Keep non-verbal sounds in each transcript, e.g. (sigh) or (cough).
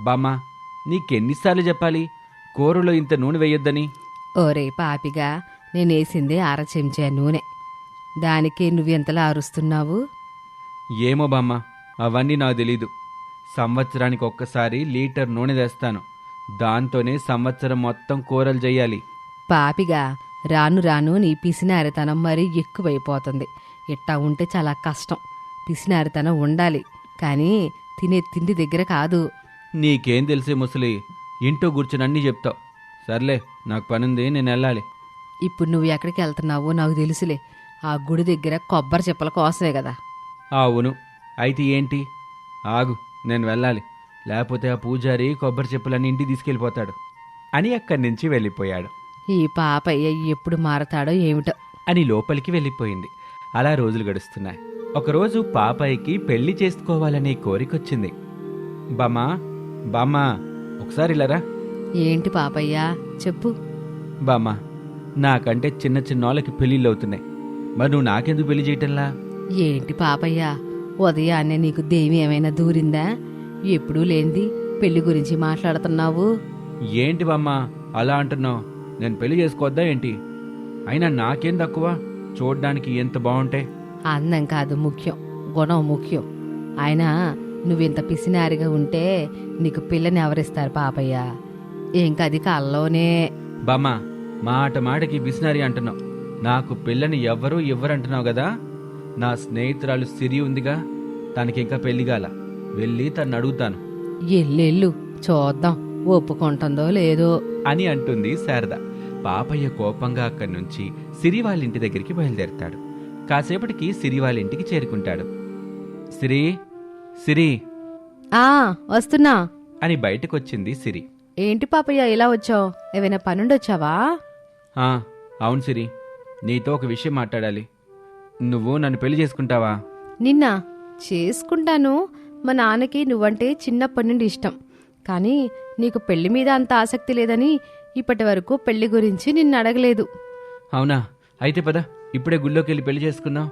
బామ్మా నీకెన్నిసార్లు చెప్పాలి? కూరలో ఇంత నూనె వేయొద్దని. ఓరే పాపిగా నేనేసింది అర చెంచా నూనె. దానికి నువ్వెంతలా అరుస్తున్నావు? ఏమో బామ్మ అవన్నీ నాకు తెలీదు. సంవత్సరానికి ఒక్కసారి లీటర్ నూనె తెస్తాను దాంతోనే సంవత్సరం మొత్తం కూరలు చేయాలి పాపిగా రాను రాను నీ పిసినారితనం మరీ ఎక్కువైపోతుంది. ఇట్టా ఉంటే చాలా కష్టం. పిసినారితనం ఉండాలి. కానీ తినే తిండి దగ్గర కాదు. నీకేం తెలిసే ముసలి? ఇంట్లో కూర్చుని అన్నీ చెప్తావు. సర్లే నాకు పనుంది నేను వెళ్ళాలి. ఇప్పుడు నువ్వు ఎక్కడికి వెళ్తున్నావో నాకు తెలుసులే. ఆ గుడి దగ్గర కొబ్బరి చెప్పల కోసమే కదా. అవును. అయితే ఏంటి? ఆగు నేను వెళ్ళాలి. లేకపోతే ఆ పూజారి కొబ్బరి చెప్పులన్నీ ఇంటికి తీసుకెళ్ళిపోతాడు. అని అక్కడి నుంచి వెళ్ళిపోయాడు. ఈ పాపయ్య ఎప్పుడు మారతాడో ఏమిటో. అని లోపలికి వెళ్ళిపోయింది. అలా రోజులు గడుస్తున్నాయి. ఒకరోజు పాపాయికి పెళ్ళి చేసుకోవాలనే కోరికొచ్చింది బామ్మా బామ్మా ఒకసారి ఇలారా ఏంటి పాపయ్య? చెప్పు. బామ్మా నాకంటే చిన్న చిన్నోళ్ళకి పెళ్ళిళ్ళు అవుతున్నాయి. మరి నువ్వు నాకెందుకు పెళ్ళి చేయటంలా? ఏంటి పాపయ్య? ఉదయాన్నే నీకు దేవి ఏమైనా దూరిందా? ఎప్పుడూ లేనిది పెళ్ళి గురించి మాట్లాడుతున్నావు. ఏంటి బామ్మా అలా అంటున్నావు? నేను పెళ్ళి చేసుకోవద్దా ఏంటి? అయినా నాకేం తక్కువ? చూడ్డానికి ఎంత బాగుంటాయి అందం కాదు ముఖ్యం గుణం ముఖ్యం. అయినా నువ్వింత పిసినారిగా ఉంటే నీకు పిల్లని ఎవరిస్తారు పాపయ్య? ఇంకది కల్లోనే బామ్మా మాట మాటకి బిసినారి అంటున్నావు. నాకు పిల్లని ఎవ్వరూ ఇవ్వరంటున్నావు కదా? నా స్నేహితురాలు సిరి ఉందిగా తనకి ఇంకా పెళ్ళిగాల వెళ్ళి తను అడుగుతాను. ఎల్లెళ్ళు చూద్దాం ఒప్పుకుంటుందో లేదో. అని అంటుంది శారద. పాపయ్య కోపంగా అక్కడి నుంచి సిరి వాళ్ళ ఇంటి దగ్గరికి బయలుదేరతాడు. కాసేపటికి సిరి వాళ్ళ ఇంటికి చేరుకుంటాడు. సిరి సిరి. ఆ వస్తున్నా. అని బయటకొచ్చింది సిరి. ఏంటి పాపయ్య ఇలా వచ్చావు? ఏమైనా పనుండొచ్చావా? ఆ అవును సిరి. నీతో ఒక విషయం మాట్లాడాలి. నువ్వు నన్ను పెళ్ళి చేసుకుంటావా? నిన్న చేసుకుంటాను. మా నాన్నకి నువ్వంటే చిన్నప్పటి నుండి ఇష్టం. కానీ నీకు పెళ్ళి మీద అంత ఆసక్తి లేదని ఇప్పటి వరకు పెళ్ళి గురించి నిన్ను అడగలేదు. అవునా? అయితే పద ఇప్పుడే గుళ్ళోకి వెళ్ళి పెళ్ళి చేసుకుందాం.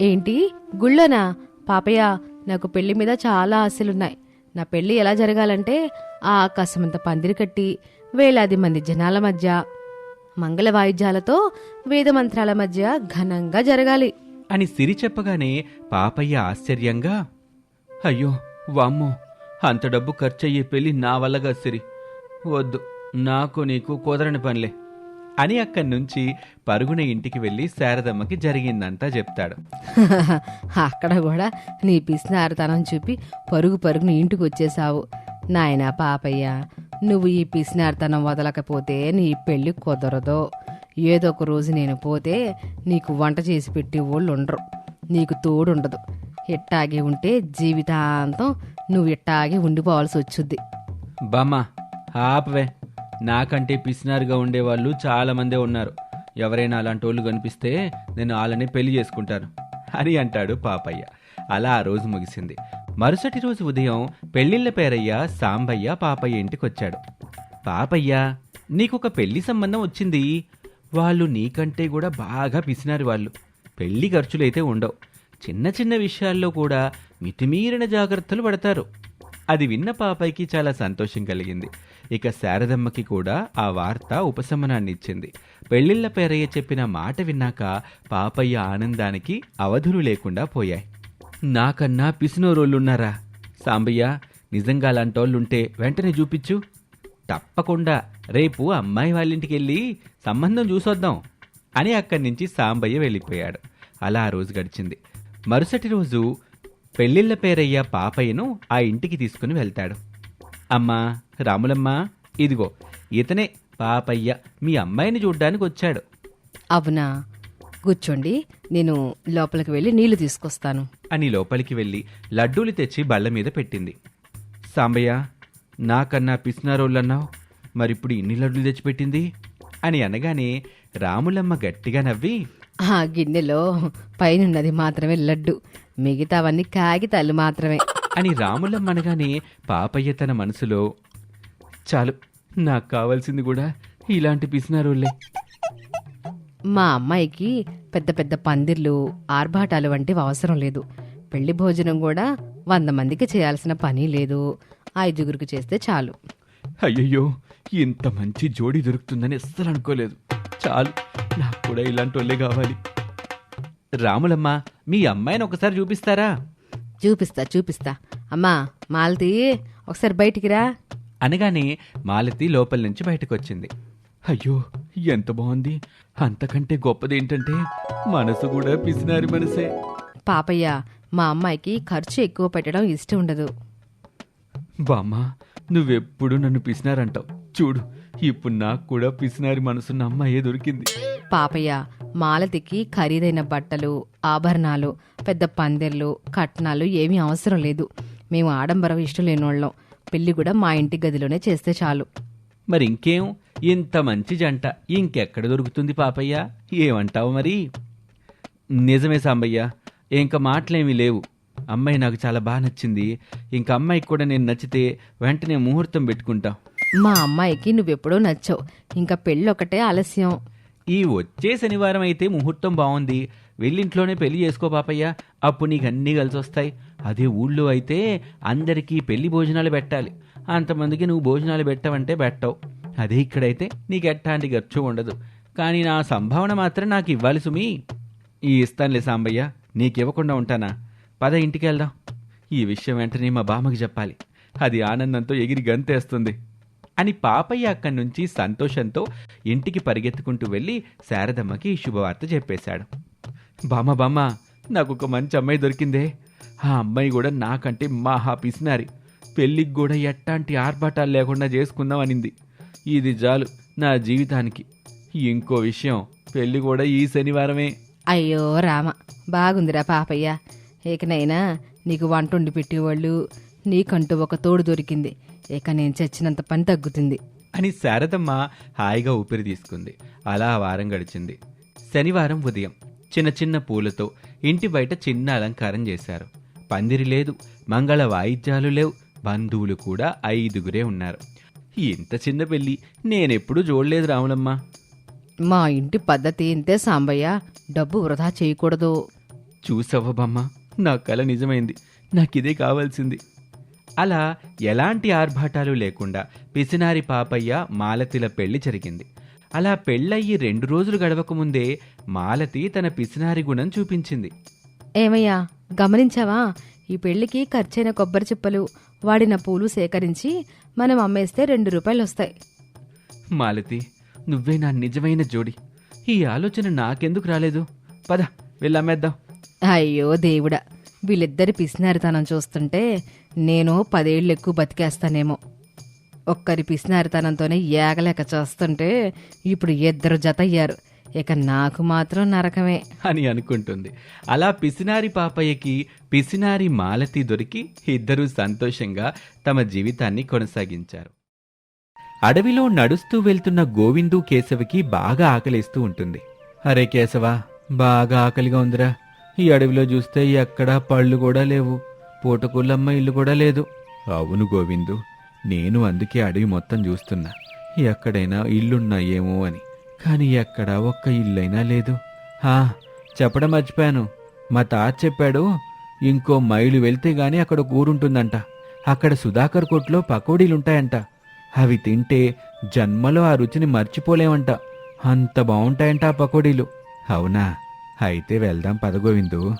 ఏంటి? గుళ్ళోనా? పాపయ్య నాకు పెళ్ళి మీద చాలా ఆశలున్నాయి. నా పెళ్ళి ఎలా జరగాలంటే ఆ ఆకాశమంత పందిరి కట్టి వేలాది మంది జనాల మధ్య మంగళ వాయిద్యాలతో వేదమంత్రాల మధ్య ఘనంగా జరగాలి. అని సిరి చెప్పగానే పాపయ్య ఆశ్చర్యంగా అయ్యో వామ్మో అంత డబ్బు ఖర్చయ్యే పెళ్ళి నా వల్లగా సిరి. వద్దు నాకు నీకు కుదరని పనిలే. అని అక్కడి నుంచి పరుగున ఇంటికి వెళ్ళి శారదమ్మకి జరిగిందంతా చెప్తాడు. (laughs) అక్కడ కూడా నీ పిసినారితనం చూపి పరుగు పరుగున ఇంటికి వచ్చేసావు నాయనా పాపయ్య నువ్వు ఈ పిసినారితనం వదలకపోతే నీ పెళ్ళి కుదరదు. ఏదో ఒక రోజు నేను పోతే నీకు వంట చేసి పెట్టే వాళ్ళు ఉండరు. నీకు తోడుండదు. ఇట్టాగే ఉంటే జీవితాంతం నువ్వు ఇట్టాగే ఉండిపోవాల్సి వచ్చుద్ది. బామ్మ ఆపవే. నాకంటే పిసినారుగా ఉండేవాళ్ళు వాళ్ళు చాలామందే ఉన్నారు. ఎవరైనా అలాంటి వాళ్ళు కనిపిస్తే నేను వాళ్ళని పెళ్ళి చేసుకుంటాను అని అంటాడు పాపయ్య. అలా ఆ రోజు ముగిసింది. మరుసటి రోజు ఉదయం పెళ్ళిళ్ళ పేరయ్య సాంబయ్య పాపయ్య ఇంటికొచ్చాడు. పాపయ్య నీకొక పెళ్ళి సంబంధం వచ్చింది. వాళ్ళు నీకంటే కూడా బాగా పిసినారు వాళ్ళు. పెళ్ళి ఖర్చులైతే ఉండవు. చిన్న చిన్న విషయాల్లో కూడా మితిమీరిన జాగ్రత్తలు పడతారు. అది విన్న పాపయ్యకి చాలా సంతోషం కలిగింది. ఇక శారదమ్మకి కూడా ఆ వార్త ఉపశమనాన్ని ఇచ్చింది పెళ్ళిళ్ళ పేరయ్య చెప్పిన మాట విన్నాక పాపయ్య ఆనందానికి అవధులు లేకుండా పోయాయి. నాకన్నా పిసినోరోళ్ళున్నారా? సాంబయ్య నిజంగా అలాంటోళ్ళుంటే వెంటనే చూపించు. తప్పకుండా. రేపు అమ్మాయి వాళ్ళింటికి వెళ్ళి సంబంధం చూసొద్దాం అని అక్కడి నుంచి సాంబయ్య వెళ్ళిపోయాడు. అలా ఆ రోజు గడిచింది. మరుసటి రోజు పెళ్ళిళ్ళ పేరయ్య పాపయ్యను ఆ ఇంటికి తీసుకుని వెళ్తాడు. అమ్మా రాములమ్మ ఇదిగో ఇతనే పాపయ్య మీ అమ్మాయిని చూడ్డానికి వచ్చాడు. అవునా? కూర్చోండి నేను లోపలికి వెళ్ళి నీళ్ళు తీసుకొస్తాను. అని లోపలికి వెళ్ళి లడ్డూలు తెచ్చి బళ్ళ మీద పెట్టింది. సాంబయ్య నాకన్నా పిసినారోళ్ళన్నావు మరిప్పుడు ఇన్ని లడ్డూలు తెచ్చిపెట్టింది అని అనగానే రాములమ్మ గట్టిగా నవ్వి ఆ గిన్నెలో పైనున్నది మాత్రమే లడ్డు. మిగతావన్నీ కాగితాలు మాత్రమే. అని రాములమ్మ అనగానే పాపయ్య తన మనసులో చాలు నాకు కావాల్సింది కూడా ఇలాంటి పిసినారోళ్ళే. మా అమ్మాయికి పెద్ద పెద్ద పందిర్లు ఆర్భాటాలు వంటివి అవసరం లేదు. పెళ్ళి భోజనం కూడా వంద మందికి చేయాల్సిన పని లేదు. ఐదుగురికి చేస్తే చాలు. అయ్యయ్యో ఇంత మంచి జోడి దొరుకుతుందని అస్సలు అనుకోలేదు. చాలు నాకు కూడా ఇలాంటి వాళ్ళే కావాలి. రాములమ్మ మీ అమ్మాయిని ఒకసారి చూపిస్తారా? చూపిస్తా చూపిస్తా. అమ్మా మాలతి ఒకసారి బయటికి రా. అనగానే మాలతి లోపల నుంచి బయటకు వచ్చింది అయ్యో ఎంత బాగుంది. అంతకంటే గొప్పది ఏంటంటే మనసు కూడా పిసినారి మనసే. పాపయ్య మా అమ్మాయికి ఖర్చు ఎక్కువ పెట్టడం ఇష్టం ఉండదు. బామ్మ నువ్వెప్పుడు నన్ను పిసినారంటావు? చూడు ఇప్పుడు నాకు కూడా పిసినారి మనసున్న అమ్మాయే దొరికింది. పాపయ్య మాలతికి ఖరీదైన బట్టలు ఆభరణాలు పెద్ద పందెర్లు కట్నాలు ఏమీ అవసరం లేదు. మేము ఆడంబరం ఇష్టం లేనోళ్ళం. పెళ్ళి కూడా మా ఇంటి గదిలోనే చేస్తే చాలు. మరి ఇంకేం? ఇంత మంచి జంట. ఇంకెక్కడ దొరుకుతుంది పాపయ్య? ఏమంటావు మరి? నిజమే సాంబయ్య ఇంక మాటలేమీ లేవు. అమ్మాయి నాకు చాలా బాగా నచ్చింది. ఇంక అమ్మాయికి కూడా నేను నచ్చితే వెంటనే ముహూర్తం పెట్టుకుంటాం. మా అమ్మాయికి నువ్వెప్పుడో నచ్చావు. ఇంకా పెళ్ళి ఒకటే ఆలస్యం. ఈ వచ్చే శనివారం అయితే ముహూర్తం బాగుంది వెళ్ళింట్లోనే పెళ్ళి చేసుకో పాపయ్య. అప్పుడు నీకు అన్నీ కలిసి వస్తాయి అదే ఊళ్ళో అయితే అందరికీ పెళ్ళి భోజనాలు పెట్టాలి. అంతమందికి నువ్వు భోజనాలు పెట్టవంటే పెట్టవు. అదే ఇక్కడైతే నీకు ఎట్టాంటి ఖర్చు ఉండదు. కానీ నా సంభావన మాత్రం నాకు ఇవ్వాలి సుమి. ఈ ఇస్తానులే సాంబయ్య. నీకివ్వకుండా ఉంటానా? పద ఇంటికి వెళ్దాం ఈ విషయం వెంటనే మా బామ్మకి చెప్పాలి. అది ఆనందంతో ఎగిరి గంతేస్తుంది. అని పాపయ్య అక్కడి నుంచి సంతోషంతో ఇంటికి పరిగెత్తుకుంటూ వెళ్ళి శారదమ్మకి శుభవార్త చెప్పేశాడు. బామ్మ బామ్మ నాకు ఒక మంచి అమ్మాయి దొరికిందే. ఆ అమ్మాయి కూడా నాకంటే మహా పిసినారి. పెళ్ళికి కూడా ఎట్టాంటి ఆర్భాటాలు లేకుండా చేసుకుందాం అనింది ఇది చాలు నా జీవితానికి. ఇంకో విషయం పెళ్ళి కూడా ఈ శనివారమే. అయ్యో రామ బాగుందిరా పాపయ్య. ఇకనైనా నీకు వంట వండి పెట్టేవాళ్ళు నీకంటూ ఒక తోడు దొరికింది. ఇక నేను చచ్చినంత పని తగ్గుతుంది. అని శారదమ్మ హాయిగా ఊపిరి తీసుకుంది. అలా వారం గడిచింది. శనివారం ఉదయం చిన్న చిన్న పూలతో ఇంటి బయట చిన్న అలంకారం చేశారు. పందిరి లేదు మంగళ వాయిద్యాలు లేవు బంధువులు కూడా ఐదుగురే ఉన్నారు. ఇంత చిన్న పెళ్ళి నేనెప్పుడూ చూడలేదు రాములమ్మ. మా ఇంటి పద్ధతి ఇంతే సాంబయ్య డబ్బు వృధా చేయకూడదు. చూసావా బామ్మ? నా కల నిజమైంది. నాకిదే కావాల్సింది. అలా ఎలాంటి ఆర్భాటాలు లేకుండా పిసినారి పాపయ్య మాలతిల పెళ్ళి జరిగింది. అలా పెళ్ళయ్యి రెండు రోజులు గడవకముందే మాలతి తన పిసినారి గుణం చూపించింది. ఏమయ్యా గమనించావా? ఈ పెళ్ళికి ఖర్చైన కొబ్బరి చిప్పలు వాడిన పూలు సేకరించి మనం అమ్మేస్తే రెండు రూపాయలు వస్తాయి మాలతి నువ్వే నా నిజమైన జోడి. ఈ ఆలోచన నాకెందుకు రాలేదు? పద వెళ్ళమ్మేద్దాం అయ్యో దేవుడా. వీళ్ళిద్దరి పిసినారితనం చూస్తుంటే నేను పదేళ్ళు ఎక్కువ బతికేస్తానేమో. ఒక్కరి పిసినారితనంతోనే ఏగలేక చేస్తుంటే ఇప్పుడు ఇద్దరు జతయ్యారు. ఇక నాకు మాత్రం నరకమే. అని అనుకుంటుంది. అలా పిసినారి పాపయ్యకి పిసినారి మాలతి దొరికి ఇద్దరూ సంతోషంగా తమ జీవితాన్ని కొనసాగించారు. అడవిలో నడుస్తూ వెళ్తున్న గోవిందు కేశవకి బాగా ఆకలిస్తూ ఉంటుంది. అరే కేశవ బాగా ఆకలిగా ఉందిరా. ఈ అడవిలో చూస్తే ఎక్కడా పళ్ళు కూడా లేవు. పూటకూళ్ళమ్మ ఇల్లు కూడా లేదు. అవును గోవిందు నేను అందుకే అడవి మొత్తం చూస్తున్నా. ఎక్కడైనా ఇల్లున్నాయేమో అని. కానీ ఎక్కడా ఒక్క ఇల్లైనా లేదు. హా చెప్పడం మర్చిపోయాను. మా తాత చెప్పాడు ఇంకో మైలు వెళ్తే గాని అక్కడ ఊరుంటుందంట. అక్కడ సుధాకర్ కొట్లో పకోడీలుంటాయంట. అవి తింటే జన్మలో ఆ రుచిని మర్చిపోలేమంట. అంత బాగుంటాయంట ఆ పకోడీలు. అవునా? అయితే వెళ్దాం పదగోవిందు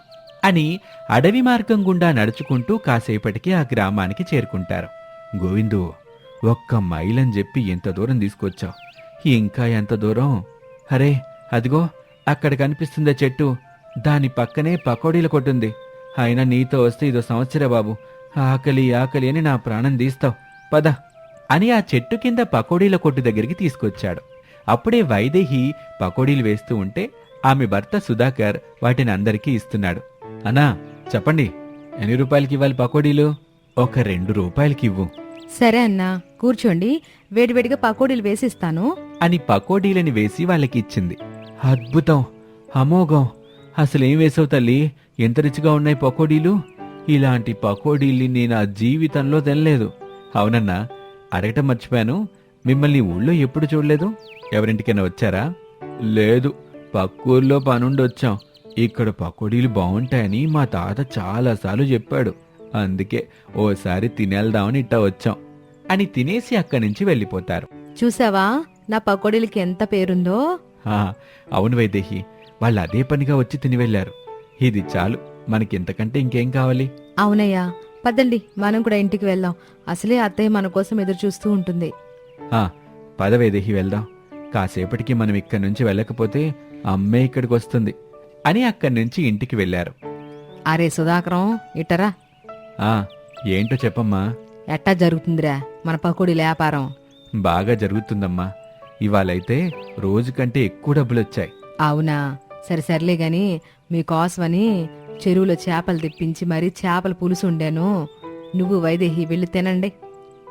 అని అడవి మార్గం గుండా నడుచుకుంటూ కాసేపటికి ఆ గ్రామానికి చేరుకుంటారు. గోవిందు ఒక్క మైలని చెప్పి ఎంత దూరం తీసుకొచ్చావు? ఇంకా ఎంత దూరం? అరే అదిగో అక్కడ కనిపిస్తుందా చెట్టు. దాని పక్కనే పకోడీల కొట్టుంది. అయినా నీతో వస్తే ఇదో సంవత్సరే బాబు. ఆకలి ఆకలి అని నా ప్రాణం తీస్తావు. పద అని ఆ చెట్టు కింద పకోడీల కొట్టు దగ్గరికి తీసుకొచ్చాడు. అప్పుడే వైదేహి పకోడీలు వేస్తూ ఉంటే ఆమె భర్త సుధాకర్ వాటిని అందరికీ ఇస్తున్నాడు. అన్నా చెప్పండి ఎన్ని రూపాయలకి ఇవ్వాలి పకోడీలు? ఒక రెండు రూపాయలకి ఇవ్వు. సరే అన్నా కూర్చోండి వేడివేడిగా పకోడీలు వేసిస్తాను. అని పకోడీలని వేసి వాళ్ళకి ఇచ్చింది. అద్భుతం అమోఘం. అసలేం వేసావు తల్లి? ఎంత రుచిగా ఉన్నాయి పకోడీలు? ఇలాంటి పకోడీల్ని నేను ఆ జీవితంలో తినలేదు. అవునన్నా అడగటం మర్చిపోయాను. మిమ్మల్ని ఊళ్ళో ఎప్పుడు చూడలేదు? ఎవరింటికైనా వచ్చారా? లేదు. పక్కూర్లో పనుండి వచ్చాం ఇక్కడ పకోడీలు బాగుంటాయని మా తాత చాలాసార్లు చెప్పాడు. అందుకే ఓసారి తినేద్దామని ఇట్టా వచ్చాం. అని తినేసి అక్కడి నుంచి వెళ్ళిపోతారు. చూసావా? నా పకోడీలకి ఎంత పేరుందో? ఆ, అవును వైదేహి. వాళ్ళు అదే పనిగా వచ్చి తిని వెళ్ళారు. ఇది చాలు. మనకింతకంటే ఇంకేం కావాలి? అవునయ్యా. పదండి మనం కూడా ఇంటికి వెళ్దాం. అసలే అత్తయ్య మన కోసం ఎదురు చూస్తూ ఉంటుంది. ఆ, పద వైదేహి వెళ్దాం. కాసేపటికి మనం ఇక్కడి నుంచి వెళ్ళకపోతే అమ్మే ఇక్కడికి వస్తుంది అని అక్కడి నుంచి ఇంటికి వెళ్ళారు. అరే సుధాకరం ఇట్టరా? ఆ ఏంటో చెప్పమ్మా. ఎట్టా జరుగుతుందిరా మన పకోడీల వ్యాపారం? బాగా జరుగుతుందమ్మా. ఇవాళైతే రోజు కంటే ఎక్కువ డబ్బులు వచ్చాయి అవునా? సరే సర్లే గాని మీకోసమని చెరువులో చేపలు తెప్పించి మరీ చేపల పులుసు ఉండాను నువ్వు వైదేహి వెళ్ళి తినండి.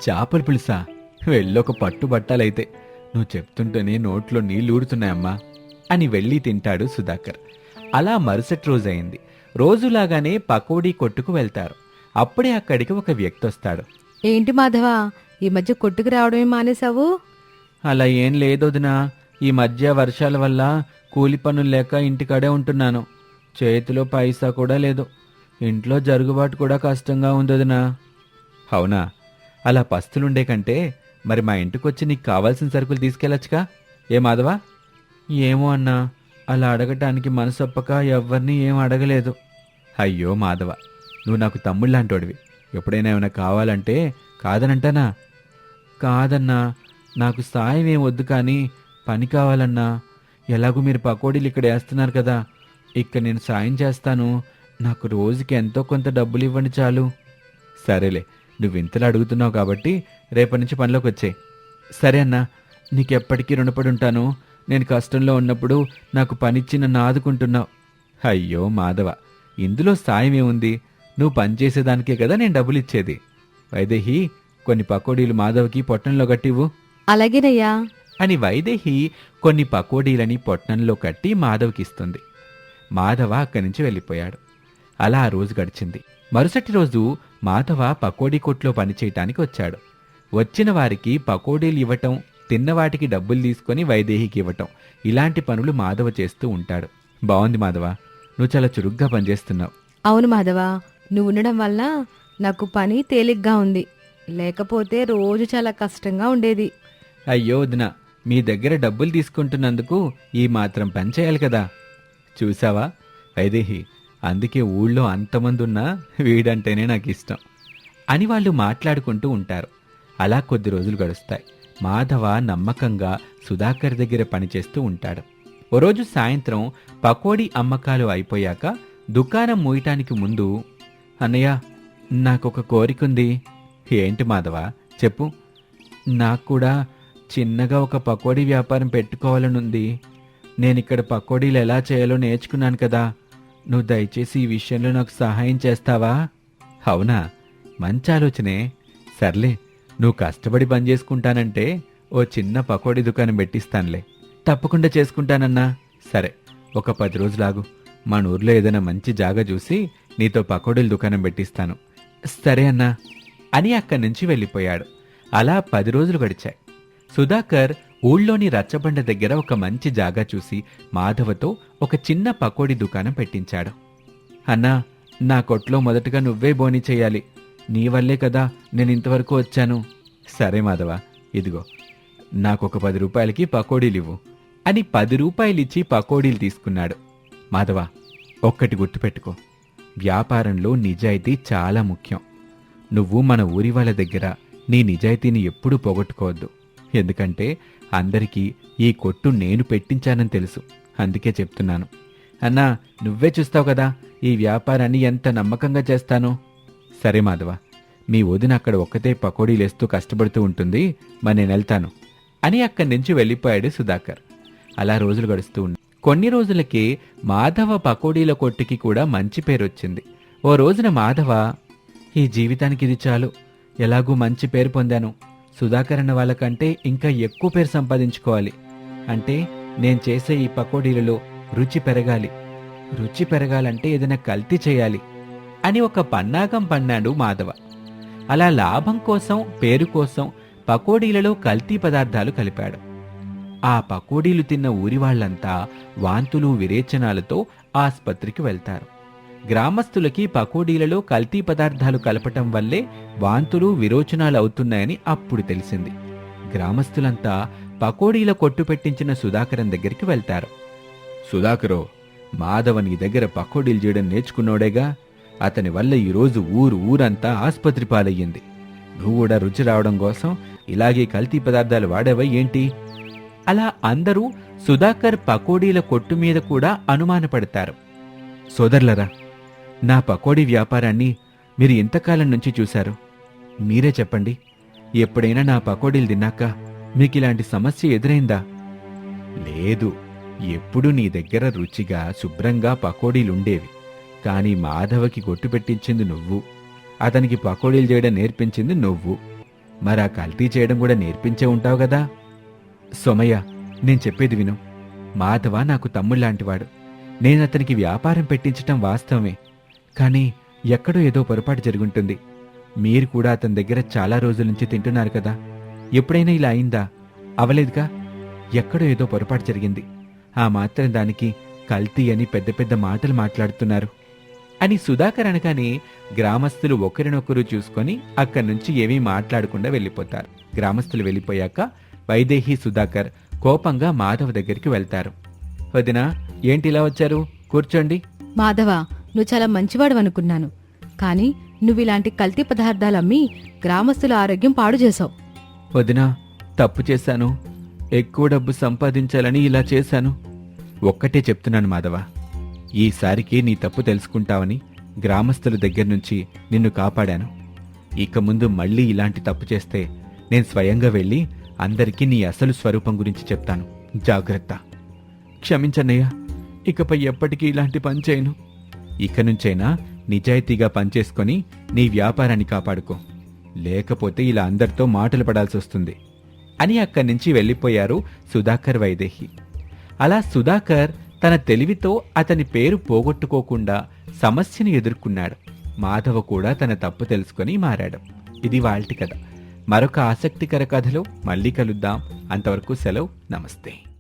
చేపల పులుసా? వెళ్ళొక పట్టు బట్టాలైతే నువ్వు చెప్తుంటేనే నోట్లో నీళ్ళు ఊడుతున్నాయమ్మా అని వెళ్ళి తింటాడు సుధాకర్. అలా మరుసటి రోజైంది రోజులాగానే పకోడీ కొట్టుకు వెళ్తారు. అప్పుడే అక్కడికి ఒక వ్యక్తి వస్తాడు ఏంటి మాధవా ఈ మధ్య కొట్టుకు రావడమే మానేశావు? అలా ఏం లేదొదినా ఈ మధ్య వర్షాల వల్ల కూలి పనులు లేక ఇంటికాడే ఉంటున్నాను. చేతిలో పైసా కూడా లేదు. ఇంట్లో జరుగుబాటు కూడా కష్టంగా ఉందొదినా. అవునా? అలా పస్తులుండే కంటే మరి మా ఇంటికొచ్చి నీకు కావాల్సిన సరుకులు తీసుకెళ్ళొచ్చుగా? ఏ మాధవా? ఏమో అన్నా అలా అడగటానికి మనసొప్పక ఎవ్వరిని ఏం అడగలేదు. అయ్యో మాధవ నువ్వు నాకు తమ్ముళ్ళంటోడివి ఎప్పుడైనా ఏమైనా కావాలంటే కాదనంటానా? కాదన్నా నాకు సాయం ఏం వద్దు కానీ పని కావాలన్నా. ఎలాగూ మీరు పకోడీలు ఇక్కడ వేస్తున్నారు కదా ఇక్కడ నేను సాయం చేస్తాను. నాకు రోజుకి ఎంతో కొంత డబ్బులు ఇవ్వండి చాలు. సరేలే నువ్వు ఇంతలో అడుగుతున్నావు కాబట్టి రేపటి నుంచి పనిలోకి వచ్చాయి. సరే అన్నా నీకెప్పటికీ రుణపడి ఉంటాను. నేను కష్టంలో ఉన్నప్పుడు నాకు పనిచ్చి నన్ను ఆదుకుంటున్నావు. అయ్యో మాధవ ఇందులో సాయం ఏముంది నువ్వు పనిచేసేదానికే కదా నేను డబ్బులు ఇచ్చేది వైదేహి కొన్ని పకోడీలు మాధవ్కి పొట్టంలో కట్టివు అలాగేనయ్యా. అని వైదేహి కొన్ని పకోడీలని పొట్నంలో కట్టి మాధవ్కిస్తుంది. మాధవ అక్కడి నుంచి వెళ్ళిపోయాడు. అలా ఆ రోజు గడిచింది. మరుసటి రోజు మాధవ పకోడీ కొట్లో పనిచేయటానికి వచ్చాడు. వచ్చిన వారికి పకోడీలు ఇవ్వటం తిన్నవాటికి డబ్బులు తీసుకొని వైదేహికి ఇవ్వటం. ఇలాంటి పనులు మాధవ చేస్తూ ఉంటాడు. బాగుంది మాధవ. నువ్వు చాలా చురుగ్గా పనిచేస్తున్నావు. అవును మాధవా. నువ్వు ఉండడం వల్ల నాకు పని తేలిగ్గా ఉంది. లేకపోతే రోజు చాలా కష్టంగా ఉండేది. అయ్యో వదిన మీ దగ్గర డబ్బులు తీసుకుంటున్నందుకు ఈ మాత్రం పని చేయాలి కదా. చూసావా? వైదేహి అందుకే ఊళ్ళో అంతమంది ఉన్నా వీడంటేనే నాకు ఇష్టం. అని వాళ్ళు మాట్లాడుకుంటూ ఉంటారు. అలా కొద్ది రోజులు గడుస్తాయి. మాధవ నమ్మకంగా సుధాకర్ దగ్గర పనిచేస్తూ ఉంటాడు. ఓ రోజు సాయంత్రం పకోడీ అమ్మకాలు అయిపోయాక దుకాణం మూయటానికి ముందు అన్నయ్య నాకొక కోరికుంది. ఏంటి మాధవ? చెప్పు. నాకు కూడా చిన్నగా ఒక పకోడీ వ్యాపారం పెట్టుకోవాలనుంది. నేను ఇక్కడ పకోడీలు ఎలా చేయాలో నేర్చుకున్నాను కదా. నువ్వు దయచేసి ఈ విషయంలో నాకు సహాయం చేస్తావా? అవునా? మంచి ఆలోచనే. సర్లే నువ్వు కష్టపడి పనిచేసుకుంటానంటే ఓ చిన్న పకోడీ దుకాణం పెట్టిస్తానులే. తప్పకుండా చేసుకుంటానన్నా. సరే ఒక పది రోజులాగు మన ఊర్లో ఏదైనా మంచి జాగా చూసి నీతో పకోడీల దుకాణం పెట్టిస్తాను. సరే అన్నా. అని అక్కడి నుంచి వెళ్ళిపోయాడు. అలా పది రోజులు గడిచాయి. సుధాకర్ ఊళ్ళోని రచ్చబండ దగ్గర ఒక మంచి జాగా చూసి మాధవతో ఒక చిన్న పకోడీ దుకాణం పెట్టించాడు. అన్నా నా కొట్లో మొదటగా నువ్వే బోని చేయాలి. నీ వల్లే కదా నేను ఇంతవరకు వచ్చాను. సరే మాధవ ఇదిగో నాకొక పది రూపాయలకి పకోడీలు ఇవ్వు అని పది రూపాయలిచ్చి పకోడీలు తీసుకున్నాడు. మాధవ ఒక్కటి గుర్తుపెట్టుకో వ్యాపారంలో నిజాయితీ చాలా ముఖ్యం. నువ్వు మన ఊరి వాళ్ళ దగ్గర నీ నిజాయితీని ఎప్పుడూ పోగొట్టుకోవద్దు. ఎందుకంటే అందరికీ ఈ కొట్టు నేను పెట్టించానని తెలుసు. అందుకే చెప్తున్నాను. అన్నా నువ్వే చూస్తావు కదా ఈ వ్యాపారాన్ని ఎంత నమ్మకంగా చేస్తానో. సరే మాధవ మీ వదిన అక్కడ ఒక్కతే పకోడీలేస్తూ కష్టపడుతూ ఉంటుంది మరి నేను వెళ్తాను అని అక్కడి నుంచి వెళ్ళిపోయాడు సుధాకర్. అలా రోజులు గడుస్తూ ఉన్నాయి. కొన్ని రోజులకి మాధవ పకోడీల కొట్టుకి కూడా మంచి పేరు వచ్చింది. ఓ రోజున మాధవ ఈ జీవితానికి ఇది చాలు. ఎలాగూ మంచి పేరు పొందాను. సుధాకర్ అన్న వాళ్ళకంటే ఇంకా ఎక్కువ పేరు సంపాదించుకోవాలి. అంటే నేను చేసే ఈ పకోడీలలో రుచి పెరగాలి. రుచి పెరగాలంటే ఏదైనా కల్తీ చేయాలి. అని ఒక పన్నాగం పన్నాడు మాధవ. అలా లాభం కోసం పేరు కోసం పకోడీలలో కల్తీ పదార్థాలు కలిపాడు. ఆ పకోడీలు తిన్న ఊరి వాళ్ళంతా వాంతులు విరేచనాలతో ఆస్పత్రికి వెళ్తారు. గ్రామస్తులకి పకోడీలలో కల్తీ పదార్థాలు కలపటం వల్లే వాంతులు విరోచనాలు అవుతున్నాయని అప్పుడు తెలిసింది. గ్రామస్తులంతా పకోడీల కొట్టు పెట్టించిన సుధాకరం దగ్గరికి వెళ్తారు. సుధాకరో మాధవ నీ దగ్గర పకోడీలు చేయడం నేర్చుకున్నోడేగా? అతని వల్ల ఈరోజు ఊరు ఊరంతా ఆసుపత్రి పాలయ్యింది. నువ్వు కూడా రుచి రావడం కోసం ఇలాగే కల్తీ పదార్థాలు వాడేవా ఏంటి? అలా అందరూ సుధాకర్ పకోడీల కొట్టు మీద కూడా అనుమానపడతారు. సోదరులరా నా పకోడీ వ్యాపారాన్ని మీరు ఇంతకాలం నుంచి చూశారు? మీరే చెప్పండి. ఎప్పుడైనా నా పకోడీలు తిన్నాక మీకు ఇలాంటి సమస్య ఎదురైందా? లేదు. ఎప్పుడు నీ దగ్గర రుచిగా శుభ్రంగా పకోడీలుండేవి. కానీ మాధవకి కొట్టు పెట్టించింది నువ్వు. అతనికి పకోడీలు చేయడం నేర్పించింది నువ్వు. మరి ఆ కల్తీ చేయడం కూడా నేర్పించే ఉంటావు కదా? సోమయ్య నేను చెప్పేది విను. మాధవ నాకు తమ్ముళ్ళాంటివాడు నేను అతనికి వ్యాపారం పెట్టించటం వాస్తవమే. కానీ ఎక్కడో ఏదో పొరపాటు జరుగుంటుంది. మీరు కూడా అతని దగ్గర చాలా రోజుల నుంచి తింటున్నారు కదా? ఎప్పుడైనా ఇలా అయిందా? అవలేదుగా? ఎక్కడో ఏదో పొరపాటు జరిగింది. ఆ మాత్రం దానికి కల్తీ అని పెద్ద పెద్ద మాటలు మాట్లాడుతున్నారు. అని సుధాకర్ అనగానే గ్రామస్తులు ఒకరినొకరు చూసుకొని అక్కడి నుంచి ఏమీ మాట్లాడకుండా వెళ్ళిపోతారు. గ్రామస్తులు వెళ్ళిపోయాక వైదేహి సుధాకర్ కోపంగా మాధవ్ దగ్గరికి వెళ్తారు. వదినా ఏంటి ఇలా వచ్చారు? కూర్చోండి. మాధవ నువ్వు చాలా మంచివాడు అనుకున్నాను. కానీ నువ్వు ఇలాంటి కల్తీ పదార్థాలు అమ్మి గ్రామస్తుల ఆరోగ్యం పాడు చేసావు వదినా తప్పు చేశాను. ఎక్కువ డబ్బు సంపాదించాలని ఇలా చేశాను. ఒక్కటే చెప్తున్నాను మాధవ. ఈసారికి నీ తప్పు తెలుసుకుంటావని గ్రామస్తుల దగ్గర నుంచి నిన్ను కాపాడాను. ఇక ముందు మళ్ళీ ఇలాంటి తప్పు చేస్తే నేను స్వయంగా వెళ్ళి అందరికీ నీ అసలు స్వరూపం గురించి చెప్తాను. జాగ్రత్త. క్షమించన్నయ్య ఇకపై ఎప్పటికీ ఇలాంటి పని చేయను. ఇక నుంచైనా నిజాయితీగా పనిచేసుకొని నీ వ్యాపారాన్ని కాపాడుకో. లేకపోతే ఇలా అందరితో మాటలు పడాల్సి వస్తుంది. అని అక్కడి నుంచి వెళ్ళిపోయారు సుధాకర్ వైదేహి. అలా సుధాకర్ తన తెలివితో అతని పేరు పోగొట్టుకోకుండా సమస్యను ఎదుర్కొన్నాడు. మాధవ కూడా తన తప్పు తెలుసుకొని మారాడు. ఇది వాల్టి కథ. మరొక ఆసక్తికర కథలో మళ్ళీ కలుద్దాం. అంతవరకు సెలవు. నమస్తే.